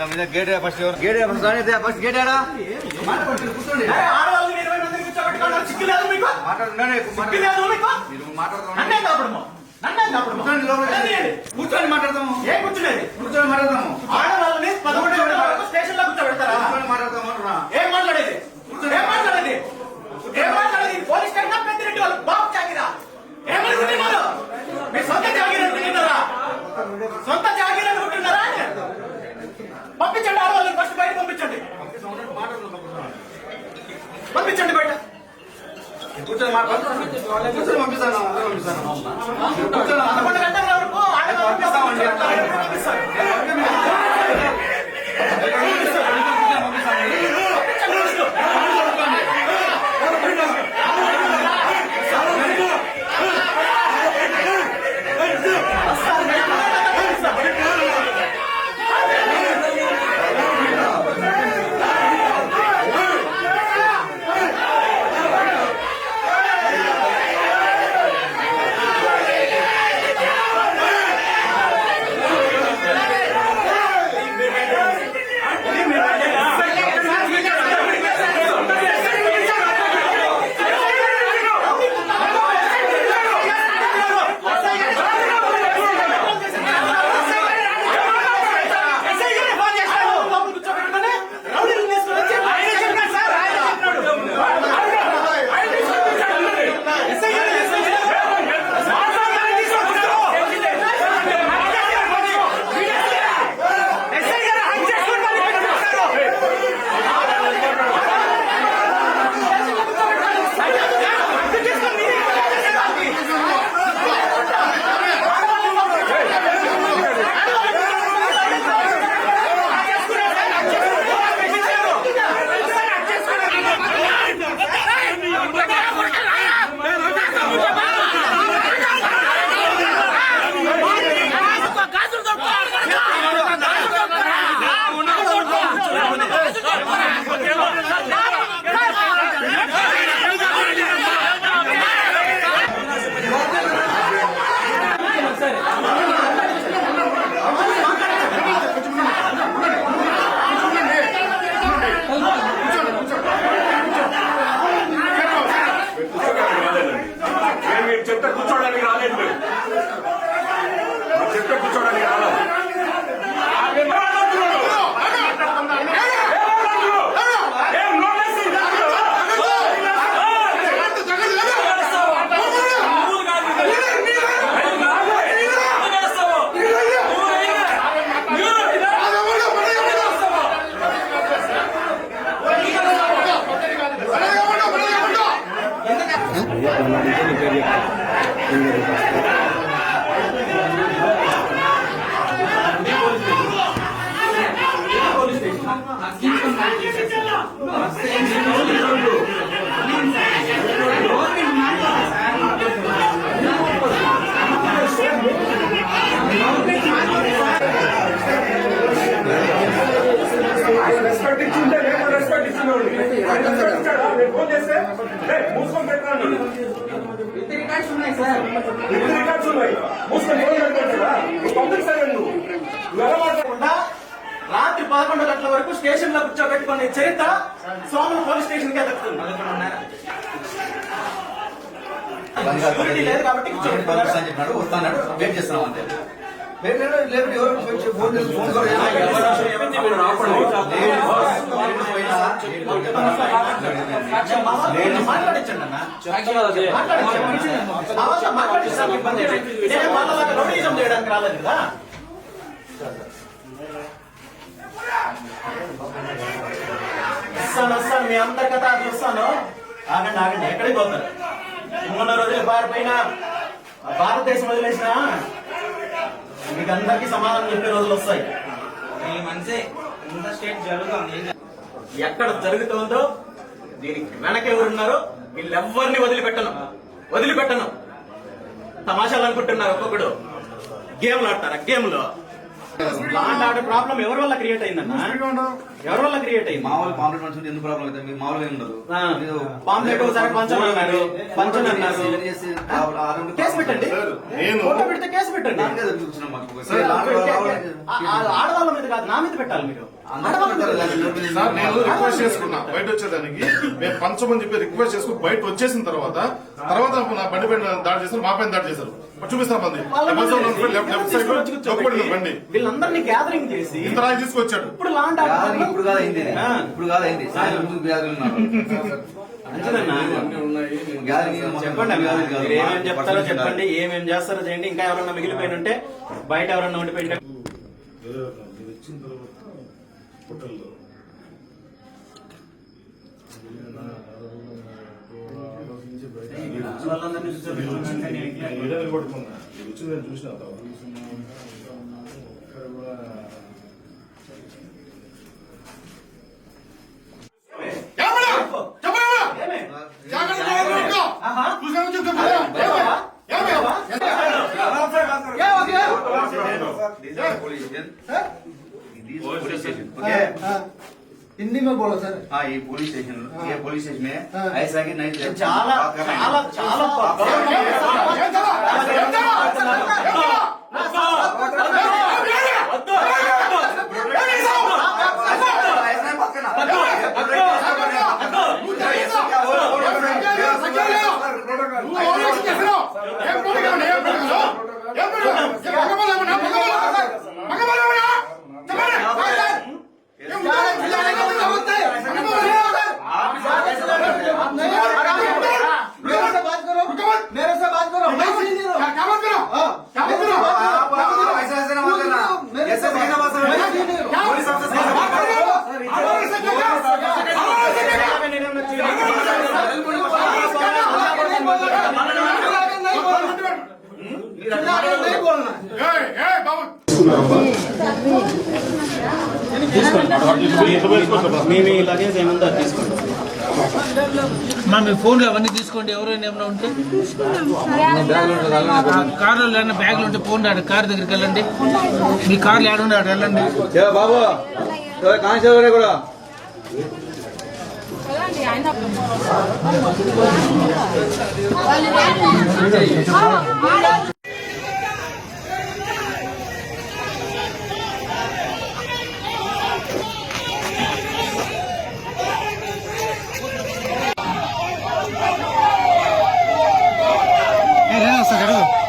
Gate first gate first gate. కూర్చొని మాట్లాడతాము. ఏం కూర్చునేది? కూర్చొని మాట్లాడతాము. ఆడవాళ్ళని పదకొండు స్టేషన్లో కూర్చోబెడతారా? కూర్చొని మాట్లాడతాము అంటున్నా. ఏం మాట్లాడేది ఏం మాట్లాడేది ఏం మాట్లాడేది పోలీస్ స్టేషన్ పెద్దిరెడ్డి వాళ్ళు బాబు చాకిరా ఏమనుకుంటున్నారు మీ సొంత జాగీర్ అనుకుంటున్నారా సొంత జాగీర్ అనుకుంటున్నారా పంపించండి ఆడవాళ్ళని ఫస్ట్ బయట పంపించండి పంపించండి బయట. కూర్చొని మాట్లాడతాము కూర్చొని పంపిస్తాను పంపిస్తాను. కూర్చొని పదకొండు గంటల వరకు ఆడవాళ్ళని పంపిస్తామండి పంపిస్తారు కూర్చోడానికి రాలేదు మీరు. చెప్తే కూర్చోడానికి రాలేదు. ఏం నోటీస్? రెస్పెక్ట్ ఇచ్చింటే రెస్పెక్ట్ ఇచ్చినోడిని ఫోన్ చేస్తే "ఏయ్, మూసుకొని పెట్టాను విత్ రికార్డ్స్ ఉన్నాయి మూసుకొని ఫోన్ పెట్టుకుంటాడా నువ్వు పబ్లిక్ సర్వెంట్ నువ్వు నువ్వు ఎలా మాట్లాడు కాకుండా రాత్రి పదకొండు గంటల వరకు స్టేషన్లో కూర్చోబెట్టుకునే చరిత్ర సోమల పోలీస్ స్టేషన్ కే దక్కుతుంది సెక్యూరిటీ లేదు కాబట్టి చెప్పినాడు వస్తాడు వెయిట్ చేస్తున్నాం అంతే. లేదు, ఎవరు ఫోన్ ఫోన్ రౌడీజం చేయడానికి రాలేదు కదా వస్తాను వస్తాను మీ అందరి కథ చూస్తాను ఆగండి ఆగండి ఎక్కడికి పోతారు మూడున్నర రోజులు పారిపోయినా భారతదేశం వదిలేసిన మీకు అందరికీ సమాధానం చెప్పే రోజులు వస్తాయి. ఈ మనిషి ఇంత స్టేట్ జరుగుతుంది. ఎక్కడ జరుగుతుందో దీనికి వెనక ఎవరున్నారో వీళ్ళెవ్వరిని వదిలిపెట్టను. వదిలిపెట్టను. తమాషాలు అనుకుంటున్నారు ఒక్కొక్కడు. గేమ్లు ఆడతారా? గేమ్లు. లాండ్ ఆర్డర్ ప్రాబ్లం ఎవరి వల్ల క్రియేట్ అయిందన్న? ఎవరి వల్ల క్రియేట్ మామూలు పాంప్లెట్ ఎందుకు ప్రాబ్లం అవుతుంది మీకు మామూలుగా ఏం ఉండదు. పాంప్లెట్ ఒకసారి కేసు పెట్టండి. నేను- ఫోటో పెడితే కేసు పెట్టండి. లాంటి ఆడవాళ్ళ మీద కాదు నా మీద పెట్టాలి మీరు. నేను రిక్వెస్ట్ చేసుకున్నా. బయట వచ్చేదానికి మేము పంచమని చెప్పి రిక్వెస్ట్ చేసుకుని బయట వచ్చేసిన తర్వాత తర్వాత నా బండి పైన దాడి చేశారు మా పైన దాడి చేశారు. లెఫ్ట్ సైడ్ దొక్కబడింది బండి. వీళ్ళందరినీ గ్యాదరింగ్ చేసి ఇంత రాయి తీసుకొచ్చాడు. ఇప్పుడు ఆర్డర్ ఇప్పుడు కాదు అయింది. ఇప్పుడు కాదు అయింది సాయంత్రం ముందు వ్యాధులు చెప్పండి అన్న. వ్యాధులు కాదు. మీరు ఏమేం చెప్తారో చెప్పండి ఏమేం చేస్తారో చేయండి ఇంకా ఎవరన్నా మిగిలిపోయిన ఉంటే బయట ఎవరన్నా ఉండిపోయింటే వీడియో నిలబడుకున్నా. ఇది వచ్చి నేను చూసిన తర్వాత. हिंदी में बोलो सर हाँ ये पुलिस स्टेशन ये पुलिस स्टेशन है ऐसा कि नहीं చాలా बात कर रहे हैं। చాలా చాలా Yeah. మీ మీ ఫోన్లు అవన్నీ తీసుకోండి. ఎవరైనా ఏమైనా ఉంటే. కార్లో ఏమైనా బ్యాగులు ఉంటే ఫోన్ రాడు. కార్ దగ్గరికి వెళ్ళండి. మీ కార్లు ఏడు ఉండే అటు వెళ్ళండి. బాబు? కూడా. ఆయన Saan ka